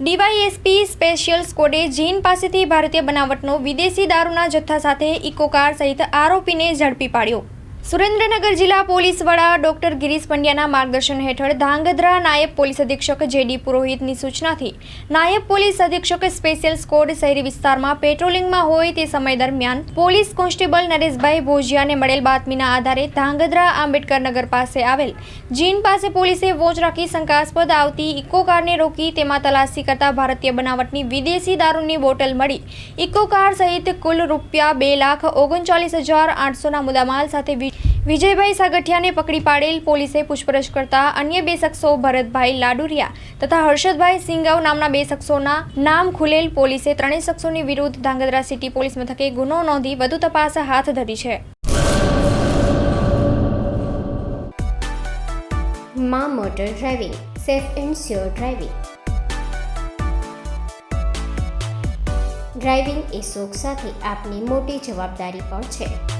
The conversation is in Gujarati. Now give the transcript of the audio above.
ડીવાયએસપી સ્પેશિયલ સ્કોડે જીન પાસેથી ભારતીય બનાવટનો વિદેશી દારૂના જથ્થા સાથે ઇકો કાર સહિત આરોપીને ઝડપી પાડ્યો. સુરેન્દ્રનગર જિલ્લા પોલીસ વડા ડોક્ટર ગિરીશ પંડ્યાના માર્ગદર્શન હેઠળ ધાંગધ્રા નાયબ પોલીસ અધિક્ષક જેડી પુરોહિતની સૂચનાથી નાયબ પોલીસ અધિક્ષક સ્પેશિયલ સ્કોડ શહેરી વિસ્તારમાં પેટ્રોલિંગમાં હોય તે સમય દરમિયાન પોલીસ કોન્સ્ટેબલ નરેશભાઈ ભોજિયાને મળેલ બાતમીના આધારે ધાંગધ્રા આંબેડકર નગર પાસે આવેલ જીન પાસે પોલીસે વોચ રાખી શંકાસ્પદ આવતી ઇકો કારને રોકી તેમાં તલાશી કરતા ભારતીય બનાવટની વિદેશી દારૂની બોટલ મળી. ઇકો કાર સહિત કુલ રૂપિયા બે લાખ ઓગણચાલીસ હજાર આઠસોના મુદ્દામાલ સાથે વિજયભાઈ સાગઠિયાને પકડી પાડેલ પોલીસે પૂછપરછ કરતા અન્ય બે શખ્સો ભરતભાઈ લાડુરિયા તથા હર્ષદભાઈ સિંગાવ નામના બે શખ્સોના નામ ખુલેલ પોલીસે ત્રણેય શખ્સોની વિરુદ્ધ ધાંગધ્રા સિટી પોલીસ મથકે ગુનો નોંધી વધુ તપાસ હાથ ધરી છે. મા motor driving, safe and sure driving. Driving એ શોખ સાથે આપની મોટી જવાબદારી પણ છે.